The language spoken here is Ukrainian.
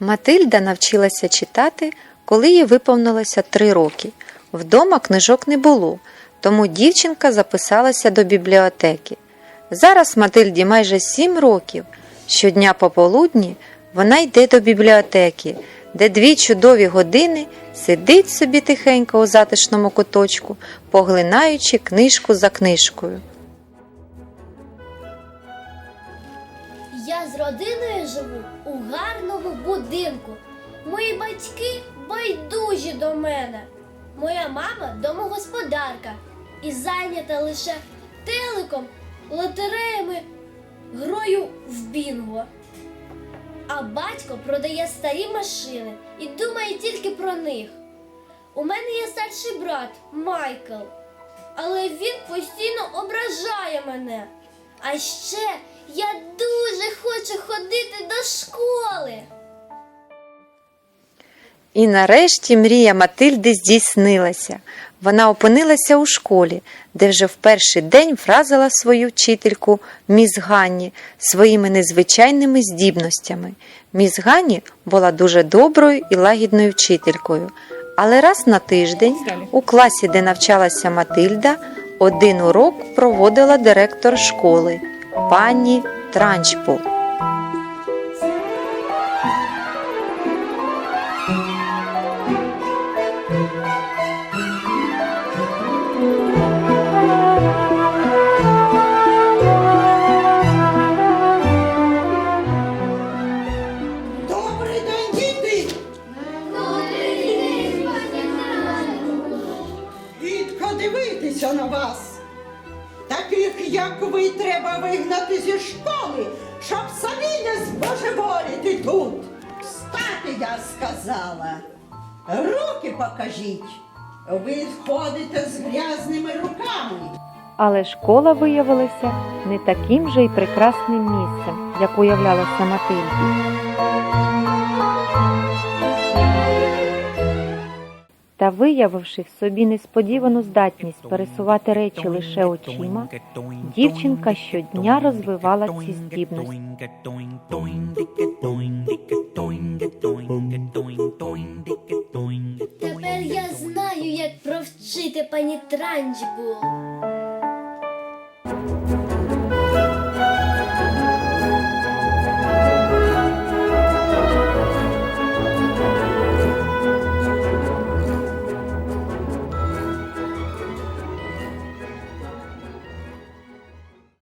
Матильда навчилася читати, коли їй виповнилося три роки. Вдома книжок не було, тому дівчинка записалася до бібліотеки. Зараз Матильді майже сім років. Щодня пополудні вона йде до бібліотеки, де дві чудові години сидить собі тихенько у затишному куточку, поглинаючи книжку за книжкою. Я з родиною живу у гарному будинку. Мої батьки байдужі до мене. Моя мама домогосподарка і зайнята лише телеком, лотереями, грою в бінго. А батько продає старі машини і думає тільки про них. У мене є старший брат Майкл, але він постійно ображає мене. А ще я дуже хочу ходити до школи. І нарешті мрія Матильди здійснилася. Вона опинилася у школі, де вже в перший день вразила свою вчительку міс Ганні своїми незвичайними здібностями. Міс Ганні була дуже доброю і лагідною вчителькою. Але раз на тиждень у класі, де навчалася Матильда, один урок проводила директор школи пані Транчпул. Добрий день, діти! Гідко дивитися на вас. Таких, як ви, треба вигнати зі школи, щоб самі не збожеволіти тут. Встати, я сказала. Руки покажіть. Ви ходите з грязними руками. Але школа виявилася не таким же й прекрасним місцем, як уявлялася Матильді. Та виявивши в собі несподівану здатність пересувати речі лише очима, дівчинка щодня розвивала ці здібності. Тепер я знаю, як провчити пані Транчбул.